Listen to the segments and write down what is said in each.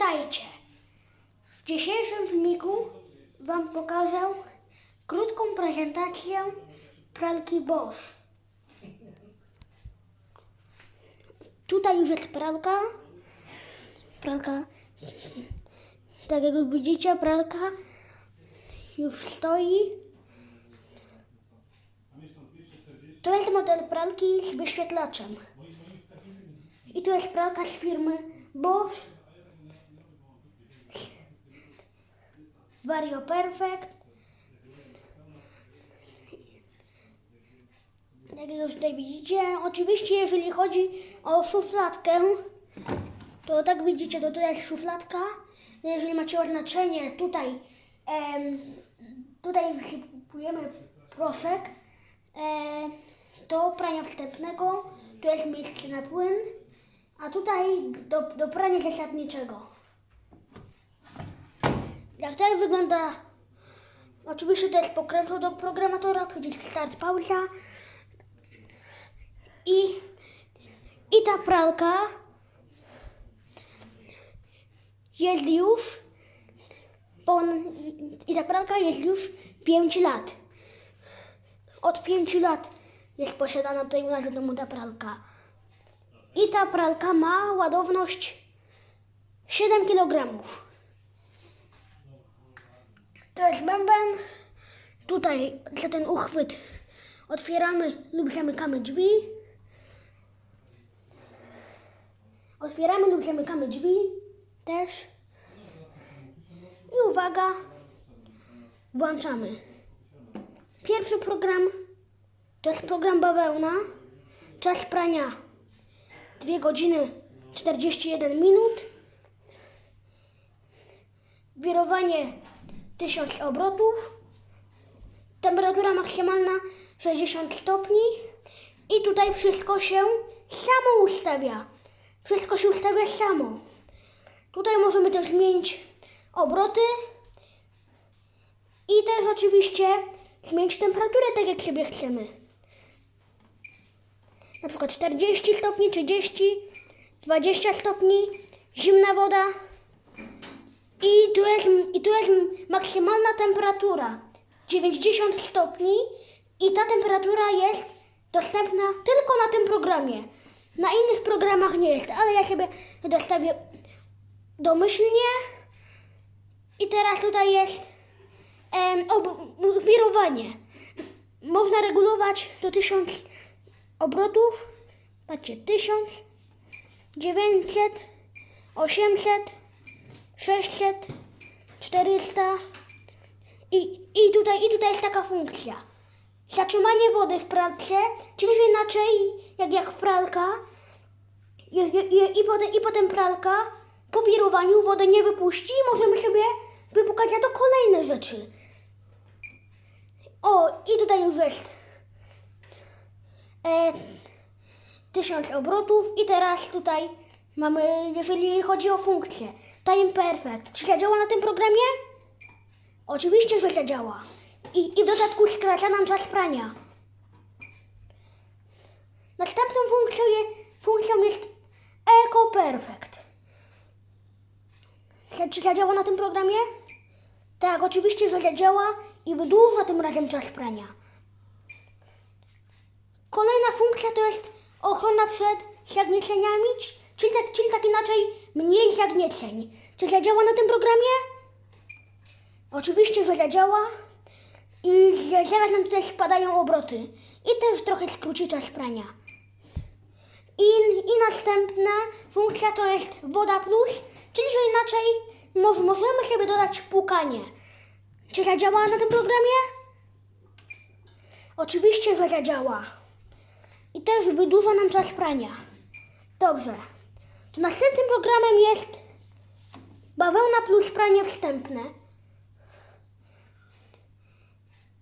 Witajcie! W dzisiejszym filmiku Wam pokażę krótką prezentację pralki Bosch. Tutaj już jest pralka. Pralka, tak jak widzicie, pralka już stoi. To jest model pralki z wyświetlaczem. I tu jest pralka z firmy Bosch. Vario Perfect. Jak już tutaj widzicie, oczywiście jeżeli chodzi o szufladkę, to tak widzicie, to tutaj jest szufladka. Jeżeli macie oznaczenie tutaj, em, tutaj wysypujemy proszek, e, do prania wstępnego, tu jest miejsce na płyn, a tutaj do, do prania zasadniczego. Jak tak wygląda, oczywiście to jest pokrętło do programatora, przycisk start, pauza i, i ta pralka jest już, pon, i ta pralka jest już 5 lat. Od 5 lat jest posiadana tutaj u nas w domu ta pralka. I ta pralka ma ładowność 7 kg. To jest bęben. Tutaj za ten uchwyt otwieramy lub zamykamy drzwi. Otwieramy lub zamykamy drzwi też. I uwaga, włączamy. Pierwszy program to jest program bawełna. Czas prania 2 godziny 41 minut. Wirowanie 1000 obrotów. Temperatura maksymalna 60 stopni. I tutaj wszystko się samo ustawia. Wszystko się ustawia samo. Tutaj możemy też zmienić obroty. I też oczywiście zmienić temperaturę tak jak sobie chcemy. Na przykład 40 stopni, 30, 20 stopni, zimna woda. I tu jest, i tu jest maksymalna temperatura 90 stopni i ta temperatura jest dostępna tylko na tym programie. Na innych programach nie jest, ale ja sobie dostawię domyślnie. I teraz tutaj jest em, wirowanie. Można regulować do 1000 obrotów. Patrzcie, 1000, 900, 800, 600, 400 i, i, tutaj, i tutaj jest taka funkcja. Zatrzymanie wody w pralce, czyli inaczej jak, jak pralka i, i, i, i, potem, i potem pralka po wirowaniu wodę nie wypuści i możemy sobie wypukać za to kolejne rzeczy. O, i tutaj już jest e, obrotów i teraz tutaj mamy, jeżeli chodzi o funkcję, Time Perfect. Czy zadziała na tym programie? Oczywiście, że zadziała. I, I w dodatku skraca nam czas prania. Następną funkcją, je, funkcją jest Eco Perfect. Czy- zadziała na tym programie? Tak, oczywiście, że zadziała i wydłuża tym razem czas prania. Kolejna funkcja to jest ochrona przed zagnieceniami, czyli tak, czyli tak inaczej mniej zagnieceń. Czy zadziała na tym programie? Oczywiście, że zadziała i że zaraz nam tutaj spadają obroty i też trochę skróci czas prania. I, I następna funkcja to jest woda plus, czyli że inaczej mo- możemy sobie dodać płukanie. Czy zadziała na tym programie? Oczywiście, że zadziała. I też wydłuża nam czas prania. Dobrze. Następnym programem jest bawełna plus pranie wstępne.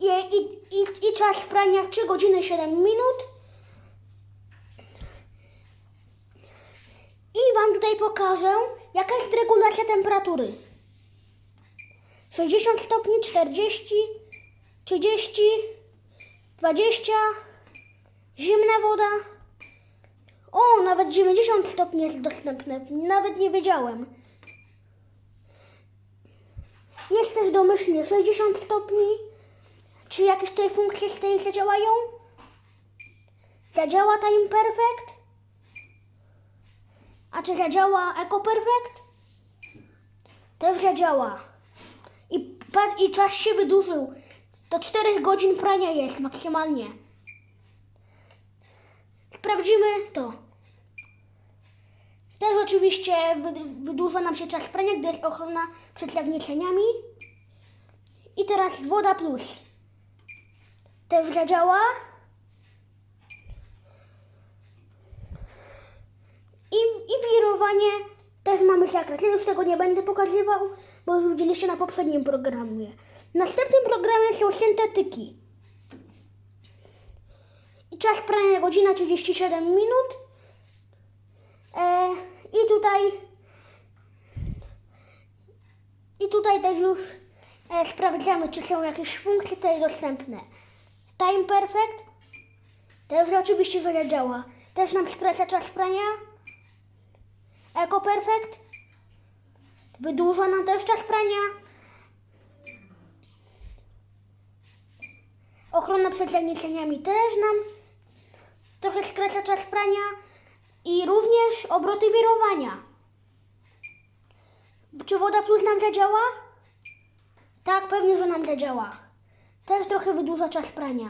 I, i, i, i czas prania 3 godziny 7 minut. I Wam tutaj pokażę, jaka jest regulacja temperatury. 60 stopni, 40, 30, 20, zimna woda. O, nawet 90 stopni jest dostępne. Nawet nie wiedziałem. Jest też domyślnie 60 stopni. Czy jakieś tutaj funkcje z tej zadziałają? Zadziała Time Perfect? A czy zadziała Eco Perfect? Też zadziała. I, I czas się wydłużył. Do 4 godzin prania jest maksymalnie. Sprawdzimy to. Też oczywiście wyd- wydłuża nam się czas prania, gdy jest ochrona przed zagnieceniami. I teraz woda plus. Też zadziała. I, I wirowanie też mamy zakres. Ja już tego nie będę pokazywał, bo już widzieliście na poprzednim programie. Następnym programie są syntetyki. Czas prania godzina 37 minut. E, I tutaj i tutaj też już e, sprawdzamy, czy są jakieś funkcje tutaj dostępne. Time Perfect też oczywiście zadziała. Też nam skraca czas prania. Eco Perfect wydłuża nam też czas prania. Ochrona przed zagnieceniami też nam trochę skraca czas prania i również obroty wirowania. Czy woda plus nam zadziała? Tak, pewnie, że nam zadziała. Też trochę wydłuża czas prania.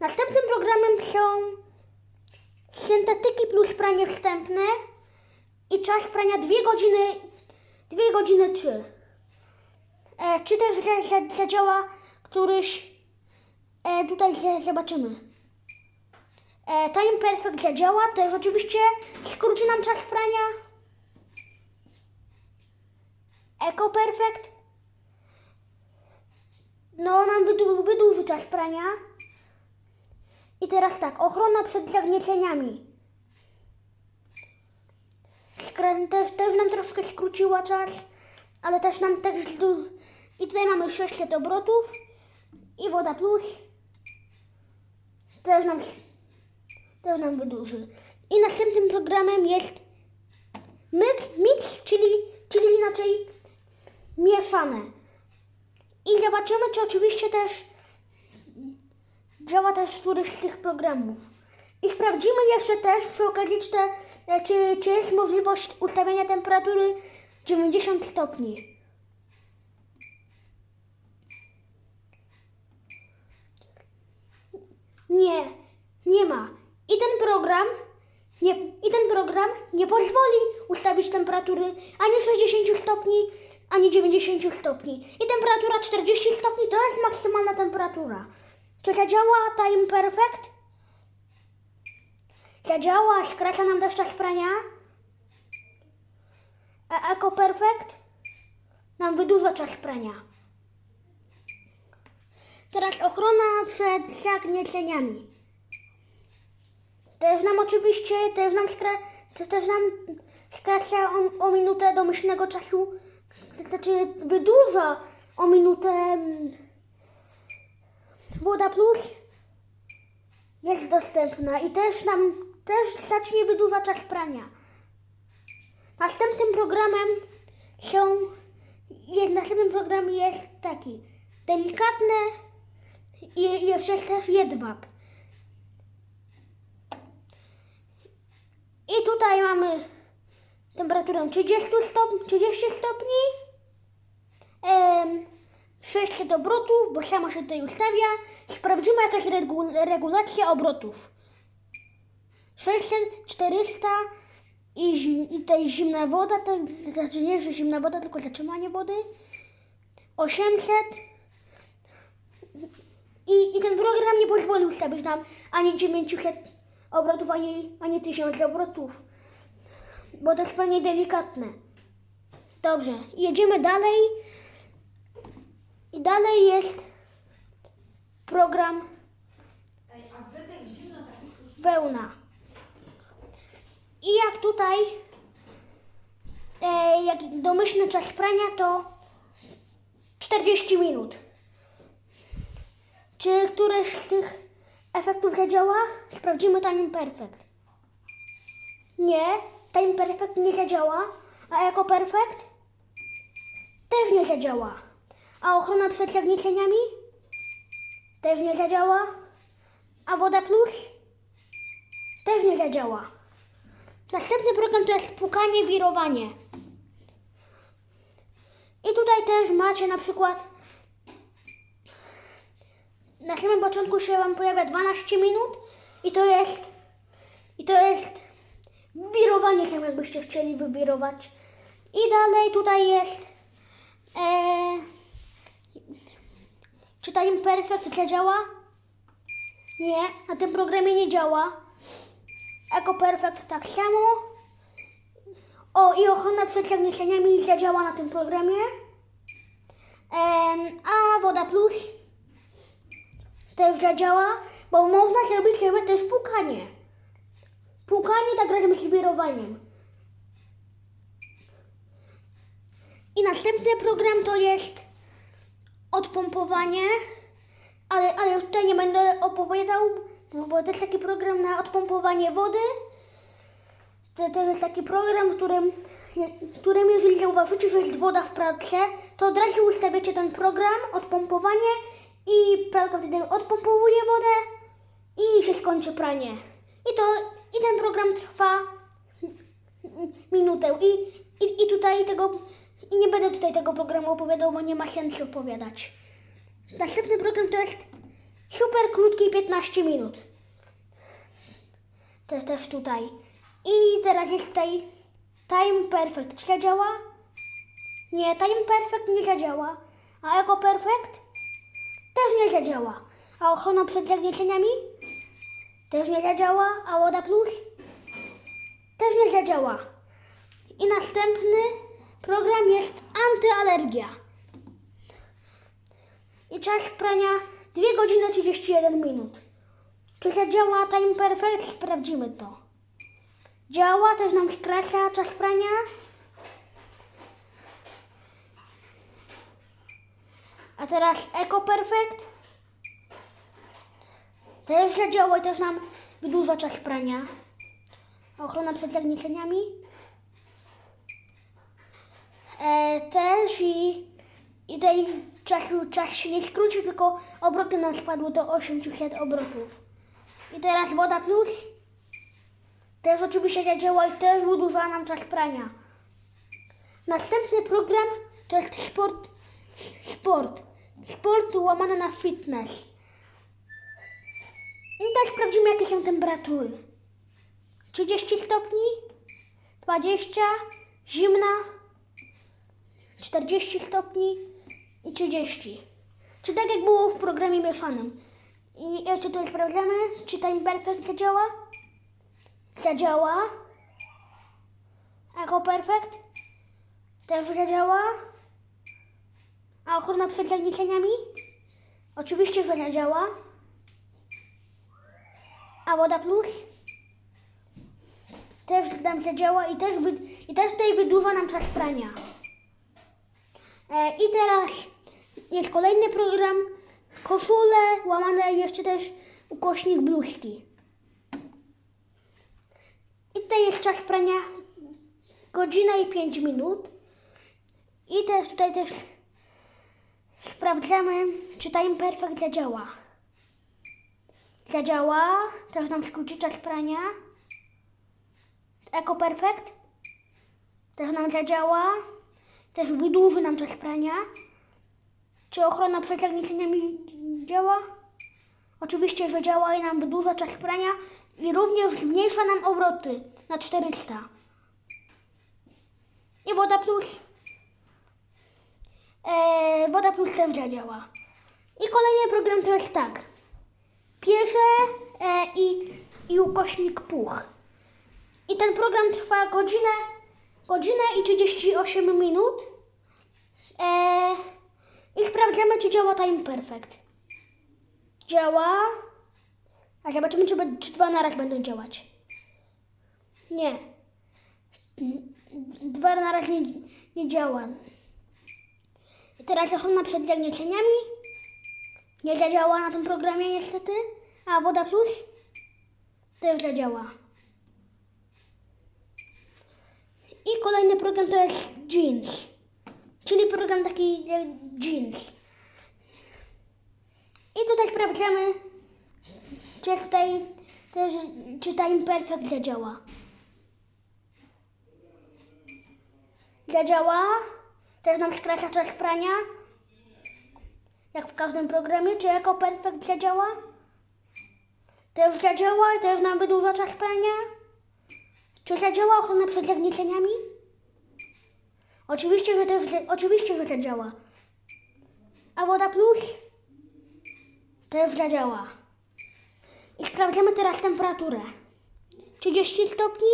Następnym programem są syntetyki plus pranie wstępne i czas prania 2 godziny, 2 godziny 3. E, czy też za, za, zadziała któryś, e, tutaj zobaczymy. E, Time Perfect zadziała, też oczywiście skróci nam czas prania. Eco Perfect. No, nam wydłu- wydłuży czas prania. I teraz tak, ochrona przed zagnieceniami. Skra- też, też nam troszkę skróciła czas, ale też nam też... I tutaj mamy 600 obrotów i woda plus. Też nam, też nam wydłuży. I następnym programem jest mix, czyli, czyli inaczej mieszane. I zobaczymy, czy oczywiście też działa też któryś z tych programów. I sprawdzimy jeszcze też przy okazji, czy, te, czy, czy jest możliwość ustawienia temperatury 90 stopni. Nie, nie ma. I ten program nie, i ten program nie pozwoli ustawić temperatury ani 60 stopni, ani 90 stopni. I temperatura 40 stopni to jest maksymalna temperatura. Czy zadziała Time Perfect? Zadziała, skraca nam też czas prania. A Eco Perfect nam wydłuża czas prania. Teraz ochrona przed zagnieceniami. Też nam oczywiście, też nam, skra, te- też nam skraca o, o minutę domyślnego czasu, znaczy wydłuża o minutę mm, Woda Plus jest dostępna i też nam też zacznie wydłużać czas prania. Następnym programem są, jest, następnym programem jest taki delikatne i i jeszcze jest też jedwab. I tutaj mamy temperaturę 30 stopni, 30 stopni, em, 600 obrotów, bo sama się tutaj ustawia. Sprawdzimy jaka jest regu- regulacja obrotów. 600, 400 i, zi- i tutaj zimna woda, to znaczy nie, że zimna woda, tylko zatrzymanie wody. 800 i, i ten program nie pozwoli ustawić nam ani 900 obrotów, ani, ani 1000 obrotów, bo to jest pewnie delikatne. Dobrze, jedziemy dalej. I dalej jest program a tak już wełna. I jak tutaj, e, jak domyślny czas prania to 40 minut. Czy któreś z tych efektów zadziała? Sprawdzimy Time Perfect. Nie, Time Perfect nie zadziała. A Eco Perfect? Też nie zadziała. A ochrona przed zagnieceniami? Też nie zadziała. A woda plus? Też nie zadziała. Następny program to jest pukanie, wirowanie. I tutaj też macie na przykład na samym początku się Wam pojawia 12 minut i to jest i to jest wirowanie się, jakbyście chcieli wywirować. I dalej tutaj jest e, czy Time Perfect zadziała? Nie, na tym programie nie działa. Eco Perfect tak samo. O, i ochrona przed zagnieceniami zadziała na tym programie. A Woda Plus też zadziała, bo można zrobić sobie też pukanie. Pukanie tak razem z wirowaniem. I następny program to jest odpompowanie, ale, ale już tutaj nie będę opowiadał, bo- to jest taki program na odpompowanie wody. To, to jest taki program, którym, którym jeżeli zauważycie, że jest woda w pralce, to od razu ustawiacie ten program, odpompowanie i pralka wtedy odpompowuje wodę i się skończy pranie. I to, i ten program trwa minutę i, i, i tutaj tego, i nie będę tutaj tego programu opowiadał, bo nie ma sensu opowiadać. Następny program to jest super krótki 15 minut. To jest też tutaj. I teraz jest tutaj Time Perfect. Czy zadziała? Nie, Time Perfect nie zadziała. A Eco Perfect? Też nie zadziała. A ochrona przed zagnieceniami? Też nie zadziała. A Woda Plus? Też nie zadziała. I następny program jest antyalergia. I czas prania 2 godziny 31 minut. Czy zadziała Time Perfect? Sprawdzimy to. Działa, też nam skraca czas prania. A teraz Eco Perfect. Też zadziała i też nam wydłuża czas prania. Ochrona przed zagnieceniami. E, też i, i tutaj czas, czas się nie skrócił, tylko obroty nam spadły do 800 obrotów. I teraz woda plus. Też oczywiście zadziała i też wydłuża nam czas prania. Następny program to jest sport. Sport. Sport łamane na fitness. I teraz sprawdzimy jakie są temperatury. 30 stopni, 20, zimna, 40 stopni i 30. Czy tak jak było w programie mieszanym. I jeszcze tutaj sprawdzamy, czy Time Perfect zadziała. Zadziała. Eco Perfect też zadziała. A ochrona przed zagnieceniami? Oczywiście, że zadziała. A Woda Plus? Też nam zadziała i też, wy, i też tutaj wydłuża nam czas prania. E, I teraz jest kolejny program. Koszule łamane jeszcze też ukośnik bluzki. I tutaj jest czas prania godzina i 5 minut. I też tutaj też sprawdzamy, czy Time Perfect zadziała. Zadziała, też nam skróci czas prania. Eco Perfect też nam zadziała, też wydłuży nam czas prania. Czy ochrona przed zagnieceniami działa? Oczywiście, że działa i nam wydłuża czas prania i również zmniejsza nam obroty na 400. I woda plus. E, woda plus też zadziała. I kolejny program to jest tak. Piesze e, i, i ukośnik puch. I ten program trwa godzinę, godzinę i 38 minut. E, I sprawdzamy, czy działa Time Perfect. Działa. A zobaczymy, czy, czy dwa naraz będą działać. Nie. Dwa naraz nie, nie działa. Teraz ochrona przed zagnieceniami. Nie zadziała na tym programie niestety. A Woda Plus też zadziała. I kolejny program to jest Jeans. czyli program taki jak Jeans. I tutaj sprawdzamy, czy tutaj też, czy ta imperfekt zadziała. Zadziała. Też nam skraca czas prania. Jak w każdym programie. Czy jako perfekt zadziała? Też zadziała też nam wydłuża czas prania. Czy zadziała ochrona przed zagnieceniami? Oczywiście, że też, oczywiście, że zadziała. A woda plus? Też zadziała. I sprawdzamy teraz temperaturę. 30 stopni,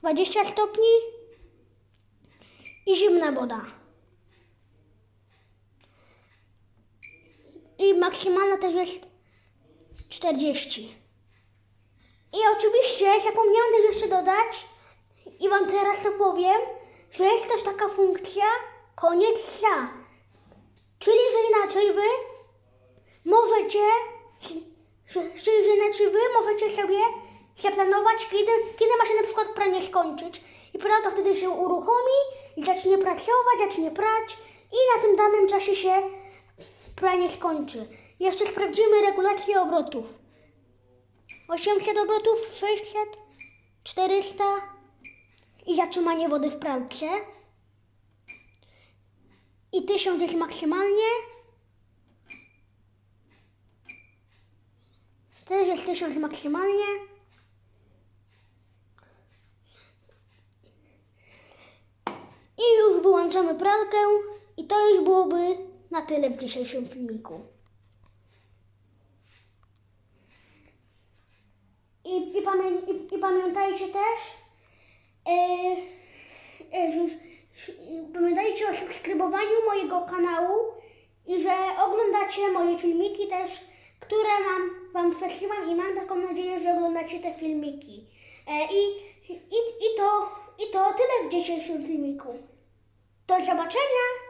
20 stopni i zimna woda. I maksymalna też jest 40. I oczywiście zapomniałam też jeszcze dodać i Wam teraz to powiem, że jest też taka funkcja koniec za. Czyli, że inaczej Wy możecie, że, czyli, że inaczej Wy możecie sobie zaplanować, kiedy, kiedy ma się na przykład pranie skończyć. I pralka wtedy się uruchomi i zacznie pracować, zacznie prać i na tym danym czasie się pranie skończy. Jeszcze sprawdzimy regulację obrotów. 800 obrotów, 600, 400 i zatrzymanie wody w pralce. I 1000 jest maksymalnie. Też jest 1000 maksymalnie. I już wyłączamy pralkę i to już byłoby na tyle w dzisiejszym filmiku. I, i, pamię, i, i pamiętajcie też, że, że, pamiętajcie o subskrybowaniu mojego kanału i że oglądacie moje filmiki też, które mam, Wam przesyłam i mam taką nadzieję, że oglądacie te filmiki. E, i, i, i, to, I to tyle w dzisiejszym filmiku. Do zobaczenia!